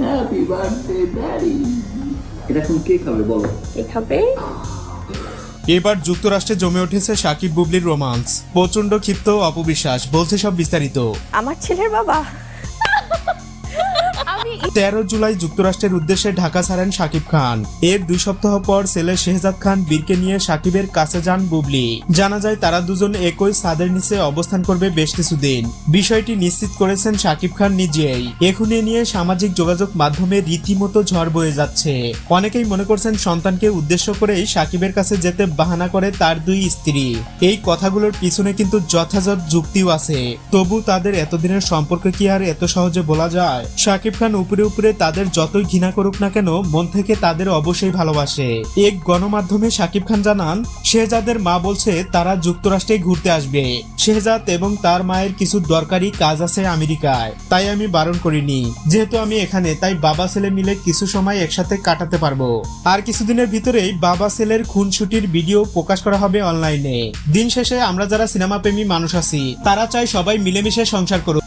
Happy birthday daddy এটা এখন কে খাবে বলো? এভাবে এবার যুক্তরাষ্ট্রে জমে উঠেছে সাকিব বুবলির রোমান্স। প্রচণ্ড ক্ষিপ্ত অপবিশ্বাস বলছে সব বিস্তারিত। আমার ছেলের বাবা। তেরো জুলাই যুক্তরাষ্ট্রের উদ্দেশ্যে ঢাকা ছাড়েন শাকিব খান। এর দুই সপ্তাহ পর ছেলে শেহজাদ খান বীরকে নিয়ে সাকিবের কাছে যান বুবলি। জানা যায় তারা দুজন একই ছাদের নিচে অবস্থান করবে বেশ কিছুদিন। বিষয়টি নিশ্চিত করেছেন সাকিব খান নিজেই। এখন এ নিয়ে সামাজিক যোগাযোগ মাধ্যমে রীতিমতো ঝড় বয়ে যাচ্ছে। অনেকেই মনে করছেন সন্তানকে উদ্দেশ্য করেই সাকিবের কাছে যেতে বাহানা করে তার দুই স্ত্রী। এই কথাগুলোর পিছনে কিন্তু যথাযথ যুক্তিও আছে। তবু তাদের এতদিনের সম্পর্ক কি আর এত সহজে বলা যায়? শাকিব খান উপরে উপরে তাদের যতই ঘৃণা করুক না কেন, মন থেকে তাদের অবশ্যই ভালোবাসে। এক গণমাধ্যমে শাকিব খান জানান, শেহজাদের মা বলছে, তারা যুক্তরাষ্ট্রে ঘুরতে আসবে। শেহজাদ এবং তার মায়ের কিছু দরকারি কাজ আছে আমেরিকায়। তাই আমি বারণ করিনি। যেহেতু আমি এখানে, তাই বাবা ছেলে মিলে কিছু সময় একসাথে কাটাতে পারব। আর কিছুদিনের ভিতরেই বাবা ছেলের খুনসুটির ভিডিও প্রকাশ করা হবে অনলাইনে। দিন শেষে আমরা যারা সিনেমা প্রেমী মানুষ আছি, তারা চাই সবাই মিলেমিশে সংসার করুক।